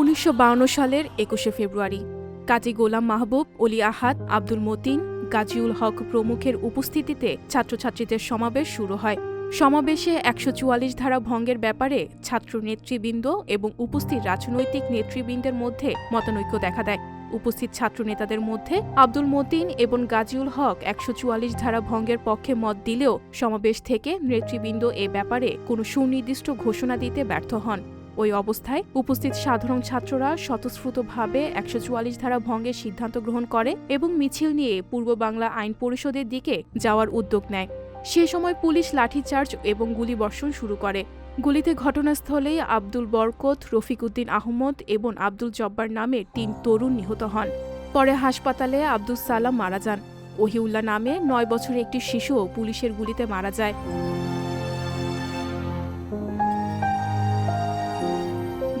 উনিশশো সালের একুশে ফেব্রুয়ারি। কাজী গোলাম মাহবুব, অলি আহাদ, আব্দুল মতিন, গাজীউল হক প্রমুখের উপস্থিতিতে ছাত্রছাত্রীদের সমাবেশ শুরু হয়। সমাবেশে একশো চুয়াল্লিশ ধারা ভঙ্গের ব্যাপারে ছাত্র নেতৃবৃন্দ এবং উপস্থিত রাজনৈতিক নেতৃবৃন্দের মধ্যে মতানৈক্য দেখা দেয়। উপস্থিত ছাত্র নেতাদের মধ্যে আব্দুল মতিন এবং গাজীউল হক একশো চুয়াল্লিশ ধারা ভঙ্গের পক্ষে মত দিলেও সমাবেশ থেকে নেতৃবৃন্দ এ ব্যাপারে কোনো সুনির্দিষ্ট ঘোষণা দিতে ব্যর্থ হন। ওই অবস্থায় উপস্থিত সাধারণ ছাত্ররা স্বতঃস্ফূর্তভাবে একশো চুয়াল্লিশ ধারা ভঙ্গের সিদ্ধান্ত গ্রহণ করে এবং মিছিল নিয়ে পূর্ব বাংলা আইন পরিষদের দিকে যাওয়ার উদ্যোগ নেয়। সে সময় পুলিশ লাঠিচার্জ এবং গুলিবর্ষণ শুরু করে। গুলিতে ঘটনাস্থলেই আব্দুল বরকত রফিকউদ্দিন আহমদ এবং আব্দুল জব্বার নামে তিন তরুণ নিহত হন। পরে হাসপাতালে আব্দুল সালাম মারা যান। ওহিউল্লাহ নামে নয় বছরের একটি শিশুও পুলিশের গুলিতে মারা যায়।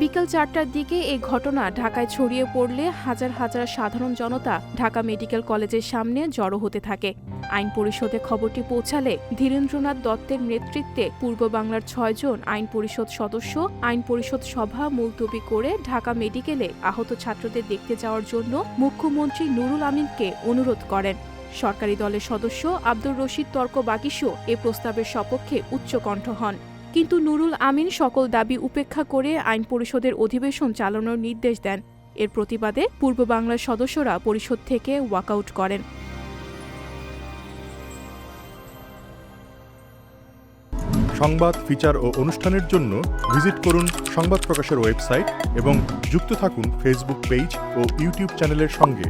বিকাল চারটার দিকে এই ঘটনা ঢাকায় ছড়িয়ে পড়লে হাজার হাজার সাধারণ জনতা ঢাকা মেডিকেল কলেজের সামনে জড়ো হতে থাকে। আইন পরিষদে খবরটি পৌঁছালে ধীরেন্দ্রনাথ দত্তের নেতৃত্বে পূর্ব বাংলার ছয়জন আইন পরিষদ সদস্য, আইন পরিষদ সভা মুলতবি করে ঢাকা মেডিকেলে আহত ছাত্রদের দেখতে যাওয়ার জন্য মুখ্যমন্ত্রী নুরুল আমিনকে অনুরোধ করেন। সরকারি দলের সদস্য আব্দুর রশিদ তর্ক বাগিসও এ প্রস্তাবের সপক্ষে উচ্চকণ্ঠ হন। কিন্তু নুরুল আমিন সকল দাবি উপেক্ষা করে আইন পরিষদের অধিবেশন চালানোর নির্দেশ দেন। এর প্রতিবাদে পূর্ব বাংলার সদস্যরা পরিষদ থেকে ওয়াকআউট করেন। সংবাদ, ফিচার ও অনুষ্ঠানের জন্য ভিজিট করুন সংবাদ প্রকাশের ওয়েবসাইট এবং যুক্ত থাকুন ফেসবুক পেজ ও ইউটিউব চ্যানেলের সঙ্গে।